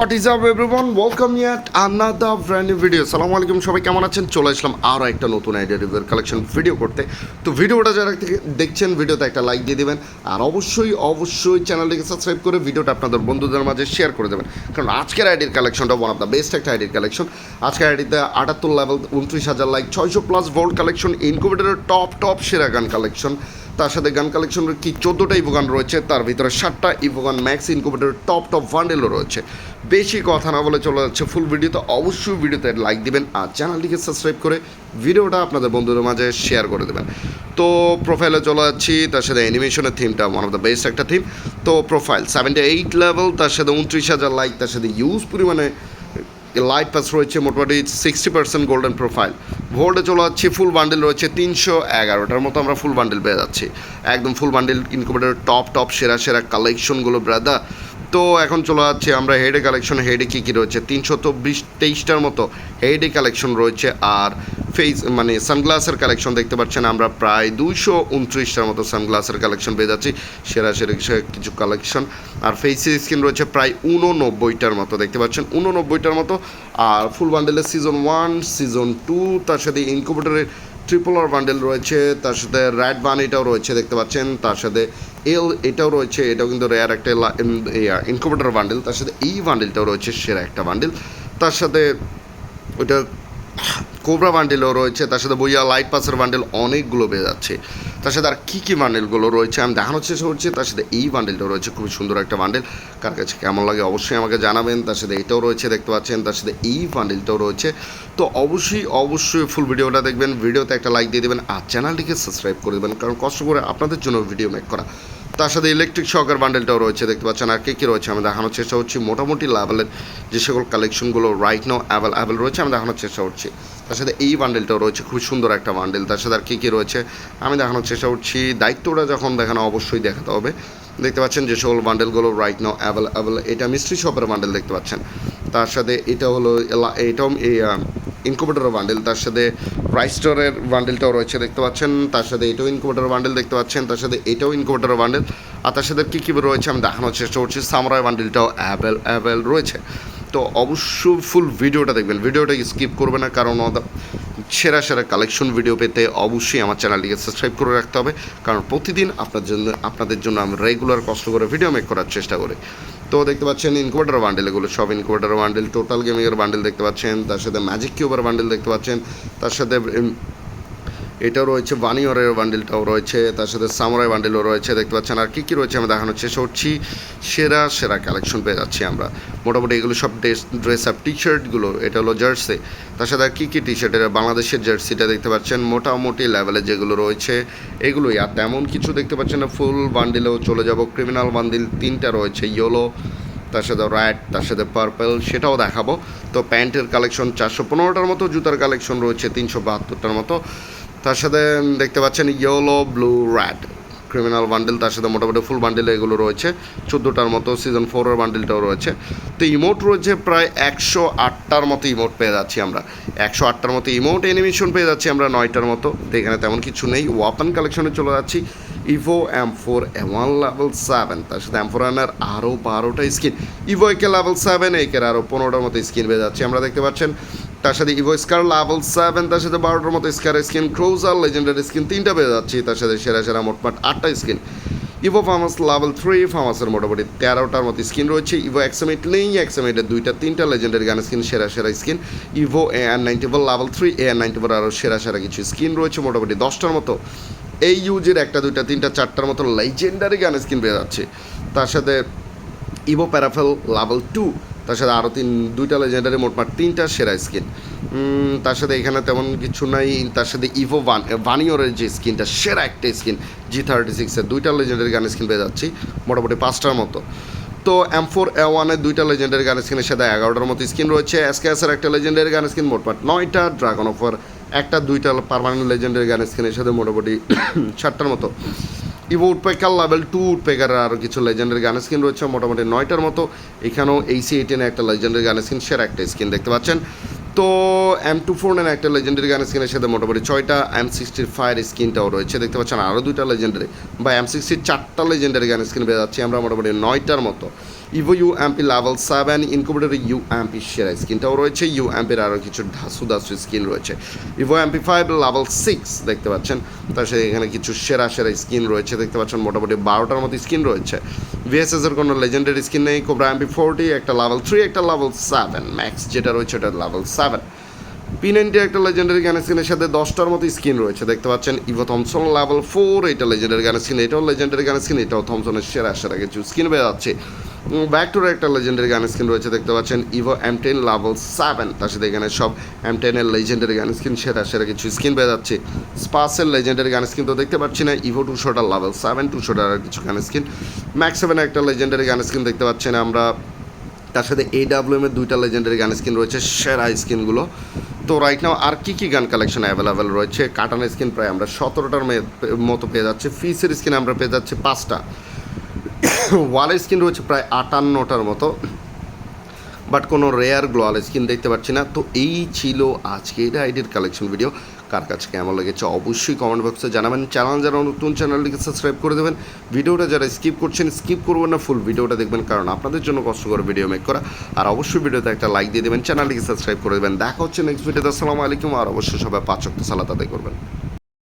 What is up everyone welcome yet another brand video সালামু আলাইকুম সবাই কেমন আছেন? চলে আসলাম আরও একটা নতুন আইডিয়া রিভিউর কালেকশন ভিডিও করতে। তো ভিডিওটা যারা দেখছেন ভিডিওতে একটা লাইক দিয়ে দিবেন। আর অবশ্যই অবশ্যই চ্যানেলটিকে সাবস্ক্রাইব করে ভিডিওটা আপনাদের বন্ধুদের মাঝে শেয়ার করে দেবেন। কারণ আজকের আইডির কালেকশনটা ওয়ান অফ দ্য বেস্ট একটা আইডির কালেকশন আজকের আইডিতে আটাত্তর লেভেল উনত্রিশ হাজার লাইক ছয়শো প্লাস ভোল্ট কালেকশন ইনকুবেটারের টপ টপ সেরা গান কালেকশন তার সাথে গান কালেকশনের কি চোদ্দোটা ইভোগান রয়েছে, তার ভিতরে ষাটটা ইভোগান ম্যাক্স ইনকুবেটারের টপ টপ ভান্ডেলও রয়েছে। বেশি কথা না বলে চলে যাচ্ছে ফুল ভিডিও তো অবশ্যই ভিডিওতে লাইক দিবেন আর চ্যানেলটিকে সাবস্ক্রাইব করে ভিডিওটা আপনাদের বন্ধুদের মাঝে শেয়ার করে দেবেন। তো প্রোফাইলে চলে যাচ্ছি, তার সাথে অ্যানিমেশনের থিমটা ওয়ান অফ দ্য বেস্ট একটা থিম তো প্রোফাইল সেভেন্টি এইট লেভেল তার সাথে উনত্রিশ হাজার লাইক তার সাথে ইউজ পরিমাণে লাইট পাস রয়েছে মোটামুটি সিক্সটি পার্সেন্ট গোল্ডেন প্রোফাইল ভোল্টে চলে যাচ্ছে ফুল বান্ডেল রয়েছে তিনশো এগারোটার মতো আমরা ফুল বান্ডেল পেয়ে যাচ্ছি। একদম full bundle incubator top top সেরা সেরা কালেকশনগুলো ব্রাদা তো এখন চলে যাচ্ছে আমরা হেডে কালেকশন হেডে কী কী রয়েছে? তিনশো তো বিশ তেইশটার মতো হেডে কালেকশন রয়েছে। আর ফেস মানে সানগ্লাসের কালেকশন দেখতে পাচ্ছেন আমরা প্রায় দুইশো উনত্রিশটার মতো সানগ্লাসের কালেকশন পেয়ে যাচ্ছি। সেরা সেরা কিছু- কালেকশন আর ফেসের স্কিন রয়েছে প্রায় উননব্বইটার মতো, দেখতে পাচ্ছেন? উননব্বইটার মতো। আর ফুল বান্ডেলের সিজন ওয়ান সিজন টু তার সাথে ইনকুবেটারের ট্রিপল আর বান্ডেল রয়েছে। তার সাথে র্যাড বান এটাও রয়েছে, দেখতে পাচ্ছেন? তার সাথে এল এটাও রয়েছে, এটাও কিন্তু রেয়ার একটা ইনকুবেটার বান্ডেল তার সাথে এই বান্ডেলটাও রয়েছে, সেরা একটা বান্ডেল তার সাথে ওইটা কোবরা বান্ডেলও রয়েছে, তার সাথে বইয়া লাইট পাসের বান্ডেল অনেকগুলো পেয়ে যাচ্ছে। তার সাথে আর কী কী বান্ডেলগুলো রয়েছে, আমি দেখানোর চেষ্টা করছি, তার সাথে এই বান্ডেলটাও রয়েছে, খুবই সুন্দর একটা বান্ডেল। কার কাছে কেমন লাগে অবশ্যই আমাকে জানাবেন, তার সাথে এটাও রয়েছে, দেখতে পাচ্ছেন, তার সাথে এই বান্ডেলটাও রয়েছে। তো অবশ্যই অবশ্যই ফুল ভিডিওটা দেখবেন, ভিডিওতে একটা লাইক দিয়ে দেবেন, আর চ্যানেলটিকে সাবস্ক্রাইব করে দেবেন, কারণ কষ্ট করে আপনাদের জন্য ভিডিও মেক করা। তার সাথে ইলেকট্রিক শকের বান্ডেলটাও রয়েছে, দেখতে পাচ্ছেন। আর কে কী রয়েছে আমি দেখানোর চেষ্টা করছি। মোটামুটি লেভেলের যে সকল কালেকশনগুলো রাইট নাও অ্যাভেলেবেল রয়েছে, আমি দেখানোর চেষ্টা করছি। তার সাথে এই বান্ডেলটাও রয়েছে, খুব সুন্দর একটা বান্ডেল তার সাথে আর কী কী রয়েছে, আমি দেখানোর চেষ্টা করছি। দায়িত্বটা যখন দেখানো, অবশ্যই দেখাতে হবে। দেখতে পাচ্ছেন যে সকল বান্ডেলগুলো রাইট নাও অ্যাভেলেবেল এটা মিস্ট্রি শপের বান্ডেল দেখতে পাচ্ছেন। তার সাথে এটা হলো এটাও এই ইনকুবেটরের বান্ডেল তার সাথে প্রাইস্টোরের বান্ডেলটাও রয়েছে, দেখতে পাচ্ছেন। তার সাথে এটাও ইনকুবেটরের বান্ডেল দেখতে পাচ্ছেন, তার সাথে এটাও ইনকুবেটরের বান্ডেল আর তার সাথে কী কী রয়েছে আমি দেখানোর চেষ্টা করছি সামরাই বান্ডেলটাও অ্যাভেল অ্যাভেল রয়েছে। তো অবশ্যই ফুল ভিডিওটা দেখবেন। ভিডিওটা স্কিপ করবে না, কারণ সেরা সেরা কালেকশন ভিডিও পেতে অবশ্যই আমার চ্যানেলটিকে সাবস্ক্রাইব করে রাখতে হবে। কারণ প্রতিদিন আপনার জন্য, আপনাদের জন্য আমি রেগুলার কষ্ট করে ভিডিও মেক করার চেষ্টা করি। তো দেখতে পাচ্ছেন ইনকুবেটার বান্ডেল এগুলো সব ইনকুবেটার বান্ডেল টোটাল গেমিংয়ের বান্ডেল দেখতে পাচ্ছেন, তার সাথে ম্যাজিক কিউবার বান্ডেল দেখতে পাচ্ছেন, তার সাথে এটাও রয়েছে বানিয়রের বান্ডেলটাও রয়েছে, তার সাথে সামরাই বান্ডেলও রয়েছে, দেখতে পাচ্ছেন। আর কী কী রয়েছে আমি দেখানোর চেষ্টা করছি? সেরা সেরা কালেকশন পেয়ে যাচ্ছি আমরা। মোটামুটি এগুলো সব ড্রেস ড্রেস আপ টি শার্টগুলো এটা হলো জার্সি তার সাথে আর কী কী টি শার্ট এটা বাংলাদেশের জার্সিটা দেখতে পাচ্ছেন, মোটামুটি লেভেলে যেগুলো রয়েছে, এগুলোই। আর তেমন কিছু দেখতে পাচ্ছেন না ফুল বান্ডিলেও চলে যাব। ক্রিমিনাল বান্ডিল তিনটা রয়েছে ইয়েলো তার সাথে র্যাড তার সাথে পার্পেল সেটাও দেখাবো। তো প্যান্টের কালেকশন চারশো পনেরোটার মতো, জুতার কালেকশন রয়েছে তিনশো বাহাত্তরটার মতো। তার সাথে দেখতে পাচ্ছেন yellow, blue red criminal bundle তার সাথে মোটামুটি ফুল বান্ডেল এগুলো রয়েছে। চোদ্দোটার মতো সিজন ফোরের বান্ডেলটাও রয়েছে। তো ইমোট রয়েছে প্রায় একশো আটটার মতো ইমোট পেয়ে যাচ্ছি আমরা। একশো আটটার মতো ইমোট অ্যানিমেশন পেয়ে যাচ্ছি আমরা নয়টার মতো। তো এখানে তেমন কিছু নেই। ওয়াপন কালেকশনে চলে যাচ্ছি। Evo M four one level seven তার সাথে এম ফোর আনার আরও বারোটা skin evo AK level seven একের আরও পনেরোটার মতো স্কিন পেয়ে যাচ্ছি। আমরা দেখতে পাচ্ছেন তার সাথে ইভো স্কার লেভেল সেভেন তার সাথে বারোটার মতো স্কার স্কিন ক্রোজার লেজেন্ডারি স্কিন তিনটা পেয়ে যাচ্ছি, তার সাথে সেরা সেরা মোটমাট আটটা skin evo famas level three ফার্মাসের মোটামুটি তেরোটার মতো স্কিন রয়েছে। ইভো এক্সামিট নেই এক্সামিটের দুইটা, তিনটা লেজেন্ডারি গান স্কিন সেরা সেরা skin evo A R ninety four level three A R ninety four আরও সেরা সেরা কিছু স্কিন রয়েছে মোটামুটি দশটার মতো। এই ইউজের একটা, দুইটা, তিনটা, চারটার মতো লেজেন্ডারি গান স্কিন পেয়ে যাচ্ছে। তার সাথে ইভো প্যারাফেল লেভেল টু তার সাথে আরও তিন, দুইটা লেজেন্ডারি মোটমাট তিনটা সেরা স্কিন তার সাথে এখানে তেমন কিছু নাই। তার সাথে ইভো ভান ভানিওরের যে স্কিনটা সেরা একটা স্কিন জি থার্টি সিক্সের দুইটা লেজেন্ডারি গান স্কিন পেয়ে যাচ্ছি, মোটামুটি পাঁচটার মতো। তো এম ফোর এ ওয়ানের দুইটা লেজেন্ডারি গান স্কিনের সাথে এগারোটার মতো স্কিন রয়েছে। এস এসকেএসের একটা লেজেন্ডারি গান স্কিন মোটমাট নয়টা। ড্রাগন অফার একটা, দুইটা পারমানেন্ট লেজেন্ডারি গান স্কিনের সাথে মোটামুটি ষাটটার মতো। Evo woodpecker level two woodpecker আরও কিছু লেজেন্ডারি গান স্কিন রয়েছে, মোটামুটি নয়টার মতো। এখানেও এইসি এইটেনে একটা লেজেন্ডের গান স্কিন সেরা একটা স্কিন দেখতে পাচ্ছেন। তো এম টু ফোর নাইন একটা লেজেন্ডারি গান স্কিনের সাথে মোটামুটি ছয়টা এম সিক্সটির ফায়ার স্কিনটাও রয়েছে, দেখতে পাচ্ছেন আরও দুইটা লেজেন্ডারি বা এম সিক্সটির চারটা লেজেন্ডারি গানের স্কিন পেয়ে যাচ্ছি আমরা মোটামুটি নয়টার মতো। Evo U MP level seven ইনকুবেটারে U MP সেরা স্কিনটাও রয়েছে ইউ এমপির আরও কিছু ধাসু ধাসু স্কিন রয়েছে। Evo MP five level six দেখতে পাচ্ছেন? তার সাথে এখানে কিছু সেরা সেরা স্কিন রয়েছে, দেখতে পাচ্ছেন? মোটামুটি বারোটার মতো স্কিন রয়েছে। ভিএসএস এর কোনো লেজেন্ডারি স্কিন নেই কোবরা এমপি ফোরটি একটা লেভেল থ্রি একটা লেভেল সেভেন ম্যাক্স যেটা রয়েছে, ওটা লেভেল সেভেন পি নাইনটি একটা লেজেন্ডারি গান স্কিনের সাথে দশটার মতো স্কিন রয়েছে। দেখতে পাচ্ছেন ইভো থমসন লেভেল ফোর এটা লেজেন্ডারি গান স্কিন এটাও লেজেন্ডারি গান স্কিন এটাও থমসনের সেরা সেরা কিছু স্কিন পেয়ে যাচ্ছে ব্যাক টুর একটা লেজেন্ডারি গান স্কিন রয়েছে, দেখতে পাচ্ছেন evo M ten level seven তার সাথে এখানে সব এম টেনের লেজেন্ডারি গান স্কিন সেরা সেরা কিছু স্কিন পেয়ে যাচ্ছে স্পাসের লেজেন্ডারি গান স্কিন তো দেখতে পাচ্ছি না ইভো টু শোটার লেভেল সেভেন টু শোটার কিছু গান স্কিন ম্যাক্স সেভেন একটা লেজেন্ডারি গান স্কিন দেখতে পাচ্ছেন আমরা, তার সাথে এ ডাব্লিউএম এর দুইটা লেজেন্ডারি গান স্কিন রয়েছে, সেরা স্কিনগুলো তো রাইট নাও আর কী কী গান কালেকশন অ্যাভেলেবেল রয়েছে? কাটান স্কিন প্রায় আমরা সতেরোটার মতো পেয়ে যাচ্ছি। ফিসের স্কিন আমরা পেয়ে যাচ্ছি পাঁচটা। ওয়ালের স্কিন রয়েছে প্রায় আটান্নটার মতো। বাট কোনো রেয়ার গ্লোয়াল স্কিন দেখতে পাচ্ছি না। তো এই ছিল আজকের আইডির কালেকশন ভিডিও কার কাছে কেমন লেগেছে অবশ্যই কমেন্ট বক্সে জানাবেন। চ্যানেল যারা নতুন চ্যানেলটিকে সাবস্ক্রাইব করে দেবেন। ভিডিওটা যারা স্কিপ করছেন স্কিপ করবেন না ফুল ভিডিওটা দেখবেন, কারণ আপনাদের জন্য কষ্ট করে ভিডিও মেক করা। আর অবশ্যই ভিডিওতে একটা লাইক দিয়ে দেবেন চ্যানেলটিকে সাবস্ক্রাইব করে দেবেন। দেখা হচ্ছে নেক্সট ভিডিওতে আসসালামু আলাইকুম, আর অবশ্যই সবাই পাঁচ অক্ট সালাত আদায় করবেন।